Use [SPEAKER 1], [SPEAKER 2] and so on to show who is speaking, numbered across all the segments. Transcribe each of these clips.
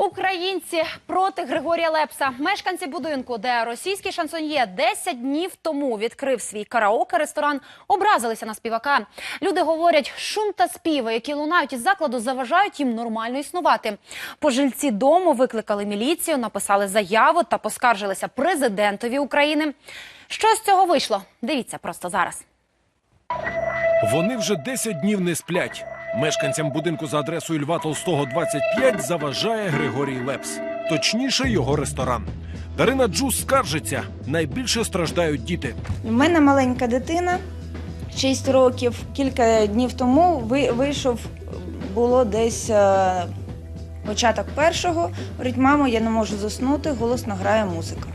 [SPEAKER 1] Українці проти Григорія Лепса. Мешканці будинку, де російський шансоньє 10 днів тому відкрив свій караоке-ресторан, образилися на співака. Люди говорять, шум та співи, які лунають із закладу, заважають їм нормально існувати. Пожильці дому викликали міліцію, написали заяву та поскаржилися президентові України. Що з цього вийшло? Дивіться просто зараз.
[SPEAKER 2] Вони вже 10 днів не сплять. Мешканцям будинку за адресою Льва Толстого 25 заважає Григорій Лепс. Точніше, його ресторан. Дарина Джус скаржиться. Найбільше страждають діти.
[SPEAKER 3] У мене маленька дитина, 6 років. Кілька днів тому ви- вийшов, було десь е, початок першого. Говорить, мамо, я не можу заснути, голосно грає музика.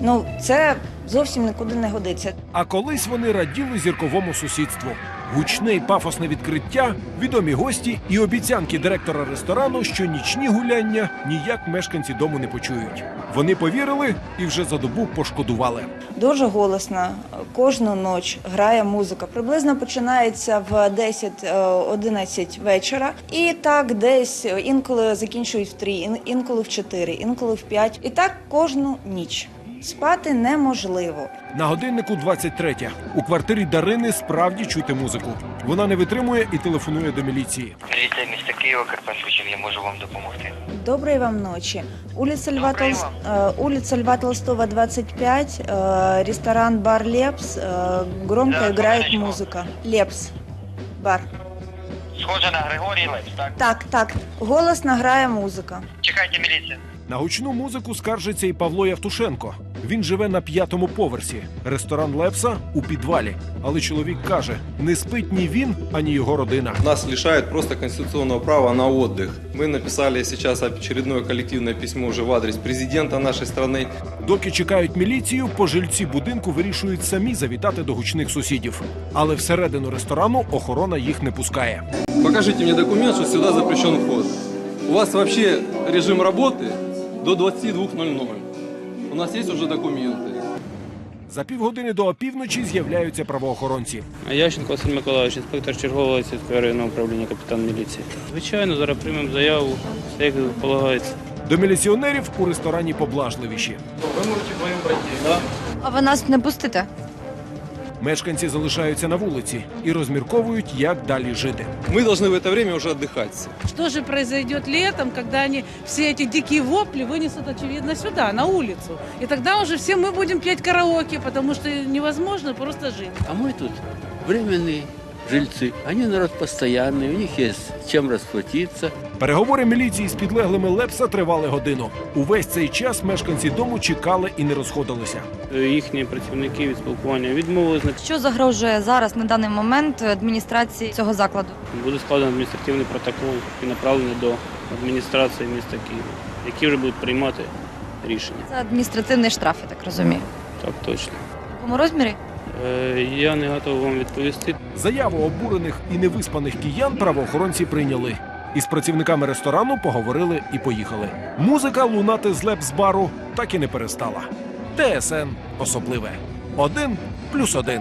[SPEAKER 3] Ну, це зовсім нікуди не годиться.
[SPEAKER 2] А колись вони раділи зірковому сусідству. Гучне й пафосне відкриття, відомі гості і обіцянки директора ресторану, що нічні гуляння ніяк мешканці дому не почують. Вони повірили і вже за добу пошкодували.
[SPEAKER 3] Дуже голосно. Кожну ніч грає музика. Приблизно починається в 10-11 вечора. І так десь інколи закінчують в 3, інколи в 4, інколи в 5. І так кожну ніч. Спати неможливо.
[SPEAKER 2] На годиннику 23. У квартирі Дарини справді чути музику. Вона не витримує і телефонує до міліції.
[SPEAKER 4] Поліція міста Києва, Карпенко, я можу вам допомогти.
[SPEAKER 3] Доброї вам ночі. Улиця Льва,
[SPEAKER 4] Доброї
[SPEAKER 3] Толс... э, улица Льва Толстого, 25, э, ресторан «Бар Лепс». э, Громко
[SPEAKER 4] Да,
[SPEAKER 3] играет
[SPEAKER 4] секундочку.
[SPEAKER 3] музыка. Лепс. Бар.
[SPEAKER 4] Схоже на Григорій Лепс, так?
[SPEAKER 3] Так, так. Голосно грає музика.
[SPEAKER 4] Чекайте міліцію.
[SPEAKER 2] На гучну музику скаржиться і Павло Явтушенко. Він живе на п'ятому поверсі. Ресторан Лепса у підвалі. Але чоловік каже: не спить ні він, ані його родина.
[SPEAKER 5] Нас лишают просто конституционного права на отдых. Мы написали сейчас очередное коллективное письмо уже в адрес президента нашей страны.
[SPEAKER 2] Доки чекають міліцію, пожильці будинку вирішують самі завітати до гучних сусідів. Але всередину ресторану охорона їх не пускає.
[SPEAKER 5] Покажите мне документ, что сюда запрещен вход. У вас вообще режим работы до 22.00. У нас є вже документи.
[SPEAKER 2] За півгодини до опівночі з'являються правоохоронці.
[SPEAKER 6] Ященко Василь Миколаївич, інспектор чергового сільського районного управління капітан міліції. Звичайно, зараз приймемо заяву, все як полагається.
[SPEAKER 2] До міліціонерів у ресторані поблажливіші.
[SPEAKER 7] А ви нас не пустите?
[SPEAKER 2] Мешканці залишаються на вулиці і розмірковують, як далі жити.
[SPEAKER 5] Мы должны в это время уже отдыхать.
[SPEAKER 8] Что же произойдет летом, когда они все эти дикие вопли вынесут, очевидно, сюда, на улицу? И тогда уже все мы будем петь караоке, потому что невозможно просто жить.
[SPEAKER 9] А мы тут временные жильцы. Они народ постоянный, у них есть чем расплатиться.
[SPEAKER 2] Переговори міліції з підлеглими Лепса тривали годину. Увесь цей час мешканці дому чекали і не розходилися.
[SPEAKER 6] Їхні працівники від спілкування відмовились
[SPEAKER 7] Що загрожує зараз на даний момент адміністрації цього закладу?
[SPEAKER 6] буде складено адміністративний протокол і направлений до адміністрації міста Києва, які вже будуть приймати рішення.
[SPEAKER 7] Це адміністративний штраф, я так розумію.
[SPEAKER 6] Так точно.
[SPEAKER 7] В якому розмірі?
[SPEAKER 6] Е, Я не готовий вам відповісти.
[SPEAKER 2] Заяву обурених і невиспаних киян правоохоронці прийняли. Із працівниками ресторану поговорили і поїхали. Музика лунати з лепс-бару так і не перестала. ТСН особливе. Один плюс один.